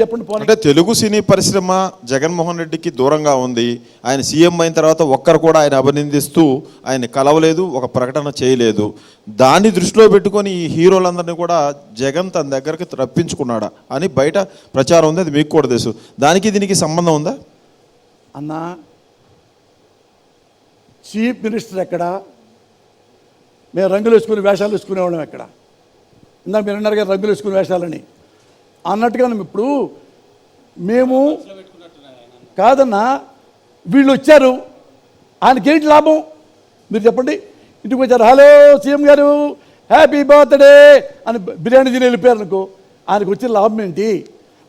చెప్పండి అంటే తెలుగు సినీ పరిశ్రమ జగన్మోహన్ రెడ్డికి దూరంగా ఉంది. ఆయన సీఎం అయిన తర్వాత ఒక్కరు కూడా ఆయన అభినందిస్తూ ఆయన కలవలేదు ఒక ప్రకటన చేయలేదు. దాన్ని దృష్టిలో పెట్టుకొని ఈ హీరోలందరినీ కూడా జగన్ తన దగ్గరికి రప్పించుకున్నాడా అని బయట ప్రచారం ఉంది. అది మీకు కూడా తెలుసు. దానికి దీనికి సంబంధం ఉందా? అన్న చీఫ్ మినిస్టర్ ఎక్కడ? మేము రంగులు వేసుకుని వేషాలు వేసుకునేవాళ్ళం ఎక్కడ? ఇందాక మీరు అన్నారు కదా రంగులు వేసుకునే వేషాలని. అన్నట్టుగా ఇప్పుడు మేము కాదన్నా వీళ్ళు వచ్చారు. ఆయనకేంటి లాభం? మీరు చెప్పండి. ఇంటికి వచ్చారు. Hello CM garu. Happy birthday అని బిర్యానీ తిని వెళ్ళిపోయారు అనుకో. ఆయనకు వచ్చిన లాభం ఏంటి?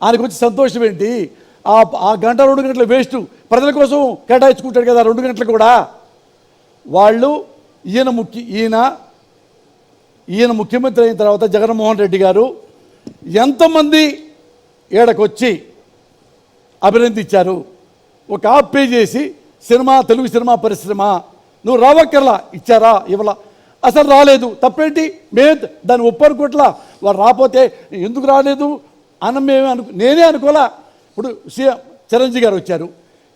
ఆయనకు వచ్చిన సంతోషం ఏంటి? ఆ ఆ గంట రెండు గంటల వేస్ట్. ప్రజల కోసం కేటాయించుకుంటాడు కదా రెండు గంటలు కూడా. వాళ్ళు ఈయన ముఖ్య ఈయన ఈయన ముఖ్యమంత్రి అయిన తర్వాత జగన్మోహన్ రెడ్డి గారు ఎంతమంది ఈడకొచ్చి అభినందించారు? ఒక యాప్ పే చేసి సినిమా తెలుగు సినిమా పరిశ్రమ నువ్వు రావక్కర్లా ఇచ్చారా ఇవ్వలా. అసలు రాలేదు. తప్పేంటి? మేము దాన్ని ఒప్పనుకోట్లా వారు రాపోతే ఎందుకు రాలేదు? అన్న మేము అను నేనే అనుకోలా. ఇప్పుడు సీఎం చిరంజీవి గారు వచ్చారు.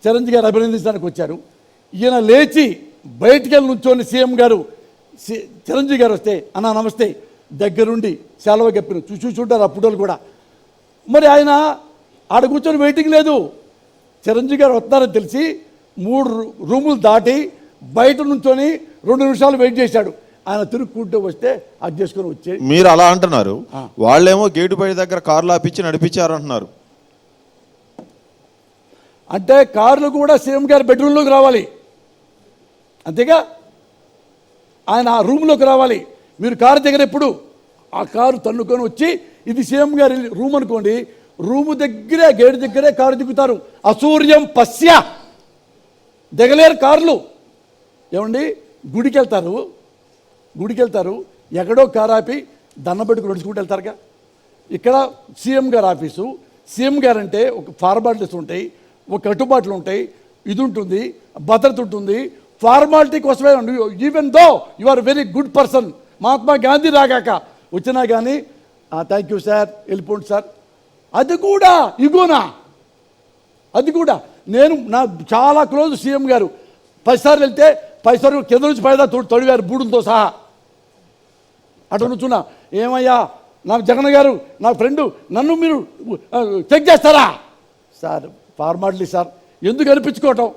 చిరంజీవి గారు అభినందించడానికి వచ్చారు. ఈయన లేచి బయటికి వెళ్ళి నుంచోని సీఎం గారు సి- చిరంజీవి గారు వస్తే అన్న నమస్తే. దగ్గరుండి సెలవు చెప్పిన చూసి ఆ ఫోటోలు కూడా. మరి ఆయన ఆడ కూర్చొని వెయిటింగ్ లేదు. చిరంజీవి గారు వస్తున్నారని తెలిసి మూడు రూములు దాటి బయట నుంచొని రెండు నిమిషాలు వెయిట్ చేశాడు. ఆయన తిరుక్కుంటూ వస్తే అది చేసుకొని వచ్చే మీరు అలా అంటున్నారు. వాళ్ళేమో గేటు బయట దగ్గర కార్లు ఆపించి నడిపించారు అంటున్నారు అంటే కార్లు కూడా సీఎం గారి బెడ్రూమ్లోకి రావాలి. అంతేగా? ఆయన ఆ రూమ్లోకి రావాలి. మీరు కారు దగ్గర ఆ కారు తన్నుకొని వచ్చి ఇది సీఎం గారి రూమ్ అనుకోండి రూము దగ్గరే గేటు దగ్గరే కారు దిగుతారు. అసూర్యం పశ్య దిగలేరు కార్లు. ఏమండి? గుడికి వెళ్తారు గుడికి వెళ్తారు ఎక్కడో కారు ఆపి దండం పెట్టుకుని నడుచుకుంటూ వెళ్తారుగా. ఇక్కడ సీఎం గారు ఆఫీసు. సీఎం గారు అంటే ఒక ఫార్మాలిటీస్ ఉంటాయి ఒక కట్టుబాట్లు ఉంటాయి ఇది ఉంటుంది భద్రత ఉంటుంది. ఫార్మాలిటీ కోసమే even though you are very good person Mahatma Gandhi రాగాక వచ్చినా కానీ థ్యాంక్ యూ సార్ వెళ్ళిపోండి సార్ అది కూడా ఇగోనా? అది కూడా. నేను నా చాలా క్లోజ్ సీఎం గారు. పదిసార్లు వెళ్తే పదిసార్లు కింద నుంచి పైదా తోడు తొడిగారు బూడులతో సహా. అటు నుంచున్నా. ఏమయ్యా నాకు జగన్ గారు నా ఫ్రెండు నన్ను మీరు చెక్ చేస్తారా? Sir formality sir. ఎందుకు అనిపించుకోవటం?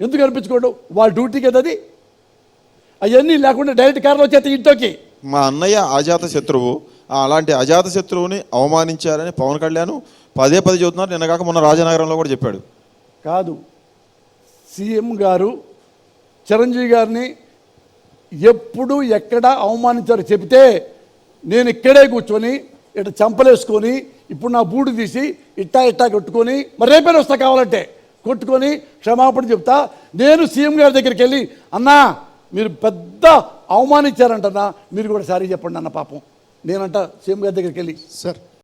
ఎందుకు అనిపించుకోవటం? వాళ్ళ డ్యూటీ కదా అది అవన్నీ లేకుండా డైరెక్ట్ కార్లో వచ్చేస్తే ఇంట్లోకి. మా అన్నయ్య అజాత శత్రువు అలాంటి అజాత శత్రువుని అవమానించారని పవన్ కళ్యాణ్ పదే పదే చెబుతున్నారు. నిన్నగాక మొన్న రాజనగరంలో కూడా చెప్పాడు. కాదు సీఎం గారు చిరంజీవి గారిని ఎప్పుడు ఎక్కడ అవమానించారో చెబితే నేను ఇక్కడే కూర్చొని ఇట చంపలేసుకొని ఇప్పుడు నా బూడు తీసి ఇట్టా ఇట్టా కొట్టుకొని మరి రేపే వస్తా కావాలంటే కొట్టుకొని క్షమాపణ చెప్తా. నేను సీఎం గారి దగ్గరికి వెళ్ళి అన్నా మీరు పెద్ద అవమానించారంటనా మీరు కూడా సారీ చెప్పండి అన్న పాపం. నేనంట సీఎం గారి దగ్గరికి వెళ్ళి సార్